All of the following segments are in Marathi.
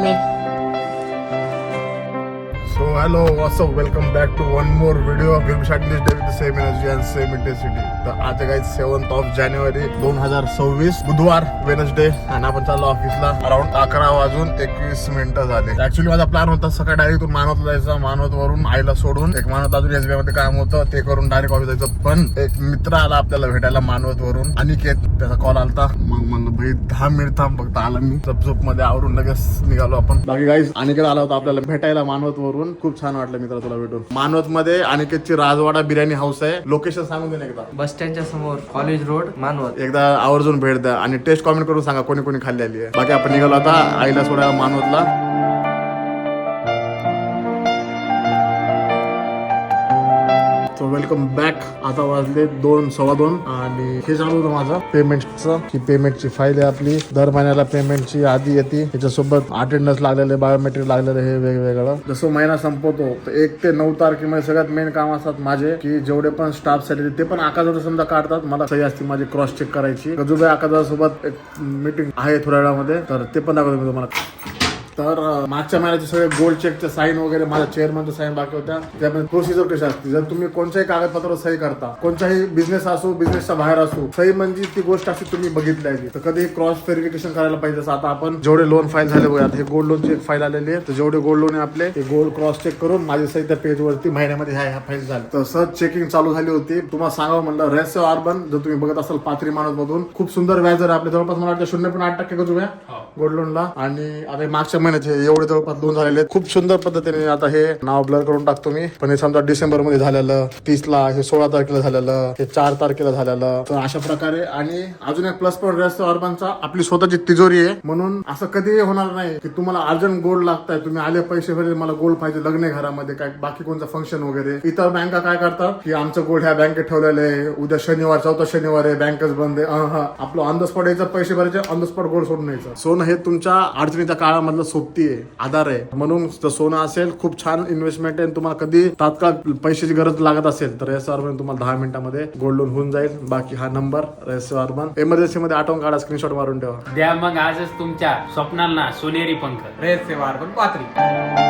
Swami so hello what's up welcome back to one more video same energy and same intensity तर आज काही सेवन्थ ऑफ जानेवारी दोन हजार सव्वीस बुधवार वेनसडे आणि आपण चाललो ऑफिसला अराउंड अकरा वाजून एकवीस मिनिटं झाले. ऍक्च्युली माझा प्लॅन होता सकाळी डायरेक्ट मानवत जायचा मानवत वरून आईला सोडून. एक मानवत अजून एसबीआयमध्ये काम होतं ते करून डायरेक्ट ऑफिस जायचं. पण एक मित्र आला आपल्याला भेटायला मानवत वरून. आणि त्याचा कॉल आलता. मग म्हणलं भाई दहा मिनिट थांब फक्त आला मी. झपझपमध्ये आवरून लगेच निघालो आपण. बाकी गाईज अनिकेत आला होता आपल्याला भेटायला मानवत वरून. खूप छान वाटलं मित्र तुला भेटून. मानवत मध्ये अनिकेतची राजवाडा बिर्याणी हाऊस आहे. लोकेशन सांगून दे एकदा. बस स्टँडच्या समोर कॉलेज रोड मानवत. एकदा आवर्जून भेट द्या आणि टेस्ट कॉमेंट करून सांगा कोणी कोणी खाल्ली आली आहे. बाकी आपण निघालो आता आईला सोडायला मानवतला. सो वेलकम बॅक आता वाजले दोन सव्वा दोन. आणि हे चालू होतं माझं. पेमेंटचं की पेमेंटची फाईल आहे आपली. दर महिन्याला पेमेंटची आधी येते. त्याच्यासोबत अटेंडन्स लागलेले बायोमेट्रिक लागलेलं हे वेगवेगळं. जसं महिना संपवतो तर एक ते नऊ तारखेमध्ये सगळ्यात मेन काम असतात माझे की जेवढे पण स्टाफ सॅलरी ते पण आकाशावर समजा काढतात. मला सही असते माझी क्रॉस चेक करायची. गजूबाई आकाशासोबत एक मीटिंग आहे थोड्या वेळामध्ये तर ते पण दाखवतो मी तुम्हाला. तर मागच्या महिन्याचे सगळे गोल्ड चेकचे साईन वगैरे माझ्या चेअरमनच्या साईन बाकी होत्या. त्यामध्ये प्रोसिजर कशी असते जर तुम्ही कोणत्याही कागदपत्रावर सही करता कोणत्याही बिझनेस असो बिझनेसच्या बाहेर असो सही म्हणजे ती गोष्ट अशी तुम्ही बघितली आहे. तर कधी क्रॉस व्हेरिफिकेशन करायला पाहिजे. जसं आता आपण जेवढे लोन फाईल झाले बघा आता हे गोल्ड लोनची एक फाईल आलेली आहे तर जेवढे गोल्ड लोन आहे आपले ते गोल्ड क्रॉस चेक करून माझी सही त्या पेजवरती महिन्यामध्ये ह्या ह्या फाईल झाल्या. तर सहज चेकिंग चालू झाली होती. तुम्हाला सांगावं म्हणलं रहस्य अर्बन जर तुम्ही बघत असाल पाथरी माणूस मधून खूप सुंदर व्याज आहे आपल्या जवळपास मला वाटतं शून्य पण आठ टक्के रुपये गोल्ड लोनला आणि आता मागच्या महिन्याचे एवढे जवळपास दोन झालेले खूप सुंदर पद्धतीने आता हे नाव ब्लर करून टाकतो मी. पण हे समजा डिसेंबरमध्ये झालेलं तीस ला हे सोळा तारखेला झालेलं हे चार तारखेला झालेलं. तर अशा प्रकारे आणि अजून एक प्लस पॉईंट रस्त अर्बनचा आपली स्वतःची तिजोरी आहे. म्हणून असं कधीही होणार नाही की तुम्हाला अर्जंट गोल्ड लागताय तुम्ही आले पैसे भरले मला गोल्ड पाहिजे लग्न घरामध्ये काय बाकी कोणतं फंक्शन वगैरे. इतर बँका काय करतात? की आमचं गोल्ड ह्या बँकेत ठेवलेलं आहे. उद्या शनिवार चौथा शनिवार आहे बँकच बंद आहे. आपलं ऑन द स्पॉट यायचं पैसे भरायचे ऑन द स्पॉट गोल्ड सोडून यायचं. सोनं हे तुमच्या अडचणीच्या काळामधलं सोबती आहे आधार आहे. म्हणून सोनं असेल खूप छान इन्व्हेस्टमेंट आहे आणि तुम्हाला कधी तात्काळ पैशाची गरज लागत असेल तर एस अर्बन तुम्हाला दहा मिनिटामध्ये गोल्ड लोन होऊन जाईल. बाकी हा नंबर एस अर्बन इमर्जन्सी मध्ये आठवून काढा स्क्रीनशॉट मारून ठेवा. द्या मग आजच तुमच्या स्वप्नांना सोनेरी पंख. वार पण पात्री.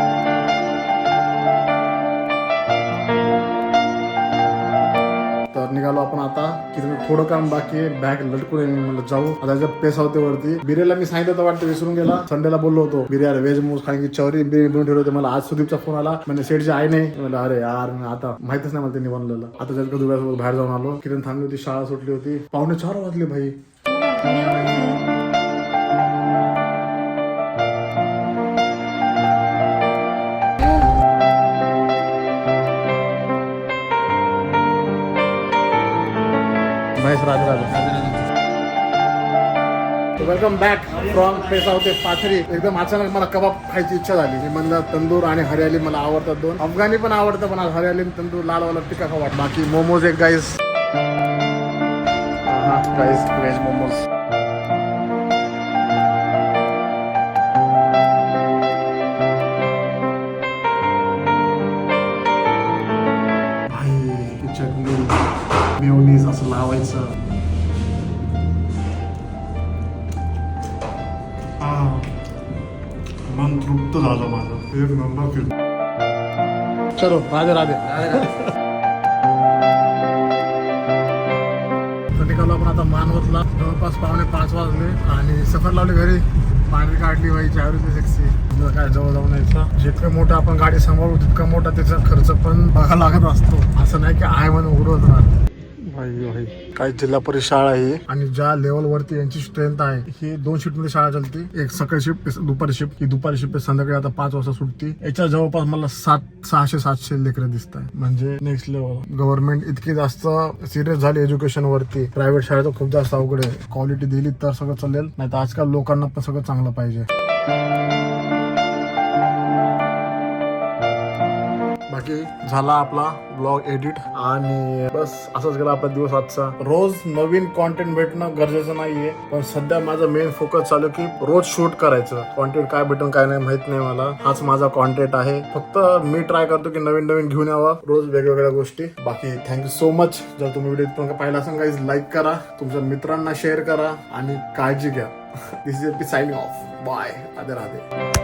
निघालो आपण आता की तुम्ही थोडं काम बाकी आहे बॅग लटकून म्हणलं जाऊ. आता पेस होते वरती बिर्याला मी सांगितलं तर वाटतं विसरून गेला. संडेला बोललो होतो बिर्याला व्हेज मोज खाण्याची चौरी बिर्याणी बनवून ठेवले होते. मला आज सुदीपचा फोन आला. म्हणजे सेटची आई नाही. म्हणलं अरे यार आता माहितच नाही मला त्यांनी बनलेलं आता त्यात दुबऱ्यासोबत बाहेर जाऊन आलो किरण थांबली होती शाळा सुटली होती. पावणे चार वाजले भाई. Mahesh Raj welcome back from PESA होते पाथरी. एकदम अचानक मला कबाब खायची इच्छा झाली. मी म्हणलं तंदूर आणि हरियाली मला आवडतात दोन अफगाणी पण आवडतं पण आज हरियाली आणि तंदूर लाल वाला टिका खावा बाकी मोमोज एक guys guys veg momos. Mayonnaise असं लावायचं मन तृप्त झालं माझं एक नंबर फिल्म चलो राधे राधे तर निघालो आपण आता मानवतला जवळपास पावणे पाच वाजले आणि सफर लावली घरी पाणी काढली बाई चार सेक्सी काय जवळ जाऊन यायचं जितकं मोठं आपण गाडी सांभाळू तितका मोठा त्याचा खर्च पण बघा लागत असतो असं नाही की आहे म्हणून उडवत राहत भाई भाई काय जिल्हा परिषद शाळा आहे. आणि ज्या लेवल वरती यांची स्ट्रेंथ आहे ही दोन शिफ्टमध्ये शाळा चालते. एक सकाळी शिफ्ट दुपारी शिफ्ट ही दुपारी शिफ्ट संध्याकाळी आता पाच वाजता सुटते. याच्या जवळपास मला सात सहाशे सातशे लेकरं दिसत आहे म्हणजे नेक्स्ट लेवल गव्हर्नमेंट इतकी जास्त सिरियस झाली एज्युकेशन वरती. प्रायव्हेट शाळेचं खूप जास्त अवघड आहे. क्वालिटी दिली तर सगळं चालेल. नाही तर आजकाल लोकांना पण सगळं चांगलं पाहिजे. ओके. झाला आपला ब्लॉग एडिट आणि बस असंच गेला आपला दिवस आजचा. रोज नवीन कॉन्टेंट भेटणं गरजेचं नाहीये. पण सध्या माझा मेन फोकस चालू की रोज शूट करायचं. कॉन्टेंट काय भेटून काय नाही माहीत नाही मला. हाच माझा कॉन्टेंट आहे. फक्त मी ट्राय करतो की नवीन नवीन घेऊन यावा. रोज वेगवेगळ्या गोष्टी. बाकी थँक्यू सो मच जर तुम्ही व्हिडिओ पण पाहिला असेल काही लाईक करा. तुमच्या मित्रांना शेअर करा. आणि काळजी घ्या. This is signing off bye Radhe Radhe.